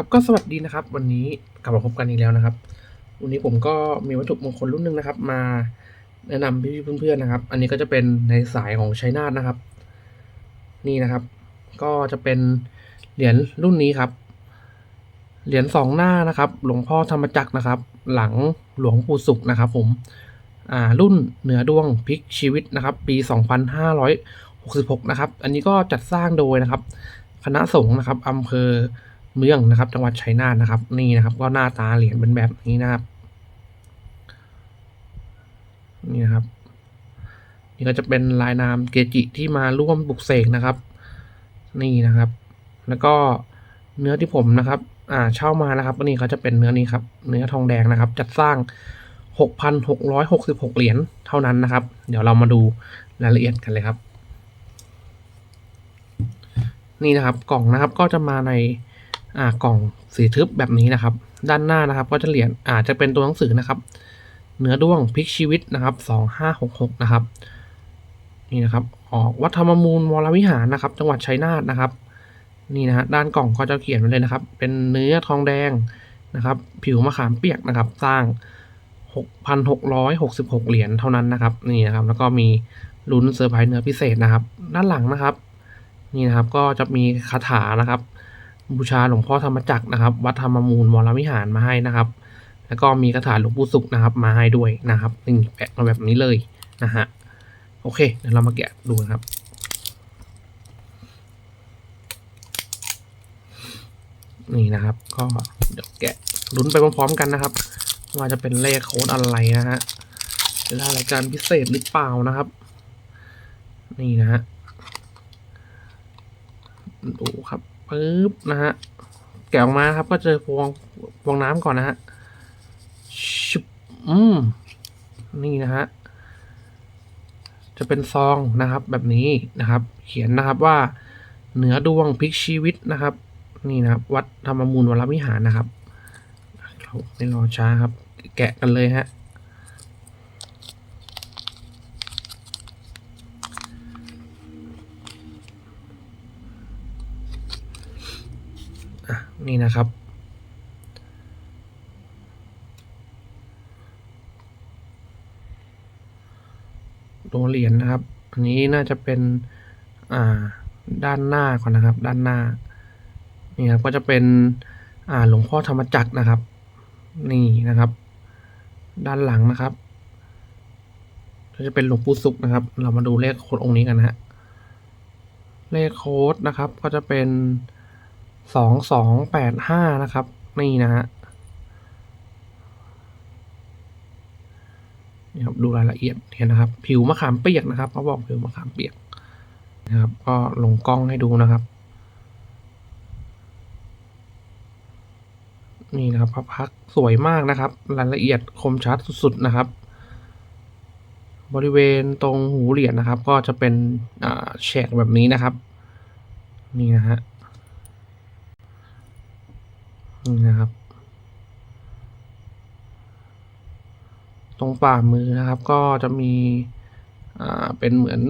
ครับก็สวัสดีนะครับ วันนี้กลับมาพบกันอีกแล้วนะครับ วันนี้ผมก็มีวัตถุมงคลรุ่นหนึ่งนะครับ มาแนะนำพี่ๆเพื่อนๆนะครับ อันนี้ก็จะเป็นในสายของชัยนาทนะครับ นี่นะครับ ก็จะเป็นเหรียญรุ่นนี้ครับ เหรียญสองหน้านะครับ หลวงพ่อธรรมจักรนะครับ หลังหลวงปู่สุขนะครับ ผมอ่ารุ่นเหนือดวงพลิกชีวิตนะครับ ปี 2566 นะครับ อันนี้ก็จัดสร้างโดยนะครับ คณะสงฆ์นะครับอำเภอ เมืองนะครับ จังหวัดชัยนาทนะครับ นี่นะครับ ก็หน้าตาเหรียญเป็นแบบนี้นะครับ นี่นะครับ นี่ก็จะเป็นลายนามเกจิที่มาร่วมปลุกเสกนะครับ นี่นะครับ แล้วก็เนื้อที่ผมนะครับ อ่าเช่ามานะครับนี่เขาจะเป็นเนื้อนี้ครับ เนื้อทองแดงนะครับ จัดสร้าง 6,666 เหรียญเท่านั้นนะครับ เดี๋ยวเรามาดูรายละเอียดกันเลยครับ นี่นะครับกล่องนะครับก็จะมาใน อ่ากล่องสีทึบแบบนี้นะครับ ด้านหน้านะครับ ก็จะเหรียญอาจจะเป็นตัวหนังสือนะครับ เนื้อด้วงพลิกชีวิตนะครับสองห้าหกหกนะครับ นี่นะครับ ออกวัดธรรมมูลวรวิหารนะครับ จังหวัดชัยนาทนะครับ นี่นะฮะด้านกล่องก็จะเขียนไว้เลยนะครับ เป็นเนื้อทองแดงนะครับ ผิวมะขามเปียกนะครับ สร้าง 6,666 เหรียญเท่านั้นนะครับ นี่นะครับ แล้วก็มีลุ้นเซอร์ไพรส์เนื้อพิเศษนะครับ ด้านหลังนะครับ นี่นะครับ ก็จะมีคาถานะครับ บูชาหลวงพ่อธรรมจักรนะครับ วัดธรรมมูลวรวิหารมาให้นะครับ แล้วก็มีคาถาหลวงปู่สุขนะครับ มาให้ด้วยนะครับหนี่งแปะมาแบบนี้เลยนะฮะโอเคเดี๋ยวเรามาแกะดูนะครับนี่นะครับ ก็เดี๋ยวแกะลุ้นไปพร้อมๆกันนะครับ ว่าจะเป็นเลขโค้ดอะไรนะฮะจะได้รายการพิเศษหรือเปล่านะครับ นี่นะฮะดูครับ ปึ๊บนะฮะแกะออกมาครับ ก็เจอพวงพวงน้ำก่อนนะฮะชุบอืมนี่นะฮะจะเป็นซองนะครับ แบบนี้นะครับ เขียนนะครับว่าเหนือดวงพลิกชีวิตนะครับ นี่นะครับ วัดธรรมมูลวรวิหารนะครับเราไม่รอช้าครับ แกะกันเลยฮะ นี่นะครับ ตัวเหรียญนะครับ อันนี้น่าจะเป็นอ่าด้านหน้าก่อนนะครับ ด้านหน้า นี่ครับก็จะเป็นอ่าหลวงพ่อธรรมจักรนะครับ นี่นะครับ ด้านหลังนะครับก็จะเป็นหลวงปู่สุขนะครับ เรามาดูเลขโค้ดองค์นี้กันนะฮะเลขโค้ดนะครับก็จะเป็น สองสองแปดห้านะครับ นี่นะฮะนี่ครับดูรายละเอียดเห็นนะครับ ผิวมะขามเปียกนะครับเขาบอกผิวมะขามเปียกนะครับ ก็ลงกล้องให้ดูนะครับ นี่นะครับพระพักสวยมากนะครับ รายละเอียดคมชัดสุดๆนะครับ บริเวณตรงหูเหรียญนะครับ ก็จะเป็นแฉกแบบนี้นะครับ นี่นะฮะ นะครับ ตรงฝ่ามือนะครับ ก็จะมีอ่าเป็นเหมือน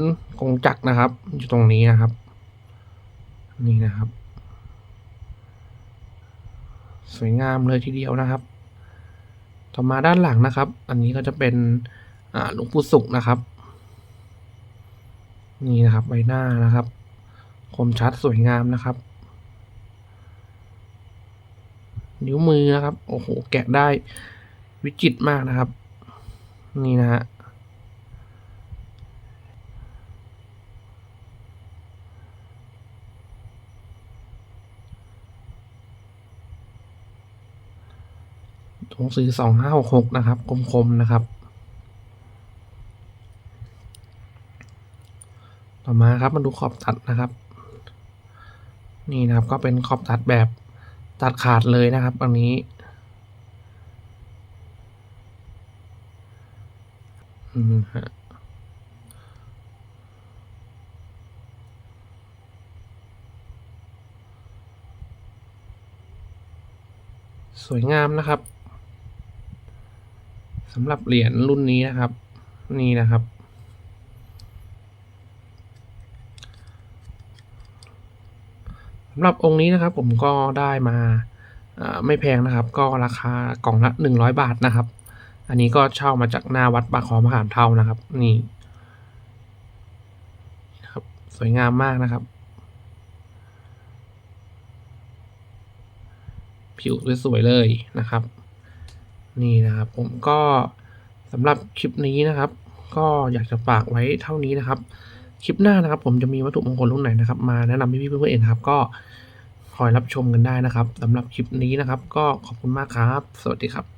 กงจักรนะครับ อยู่ตรงนี้นะครับ นี่นะครับ สวยงามเลยทีเดียวนะครับ ต่อมาด้านหลังนะครับ อันนี้ก็จะเป็นหลวงปู่สุขนะครับ นี่นะครับใบหน้านะครับ คมชัดสวยงามนะครับ นิ้วมือนะครับ โอ้โห แกะได้วิจิตรมากนะครับ นี่นะฮะถุงสีสองห้าหกหกนะครับ คมๆนะครับ ต่อมาครับมาดูขอบตัดนะครับ นี่นะครับก็เป็นขอบตัดแบบ ตัดขาดเลยนะครับ อันนี้ อืมฮะสวยงามนะครับสำหรับเหรียญรุ่นนี้นะครับ นี่นะครับำหรับองค์นี้นะครับผมก็ได้มาไม่แพงนะครับ ก็ราคากล่องละหนึ่งร้อยบาทนะครับ อันนี้ก็เช่ามาจากหน้าวัดปากคลองมะขามเท่านะครับ นี่ครับสวยงามมากนะครับ ผิวสวยๆเลยนะครับ นี่นะครับ ผมก็สำหรับคลิปนี้นะครับ ก็อยากจะฝากไว้เท่านี้นะครับ คลิปหน้านะครับ ผมจะมีวัตถุมงคลรุ่นไหนนะครับ มาแนะนำพี่ๆเพื่อนๆเองครับ ก็คอยรับชมกันได้นะครับสำหรับคลิปนี้นะครับ ก็ขอบคุณมากครับ สวัสดีครับ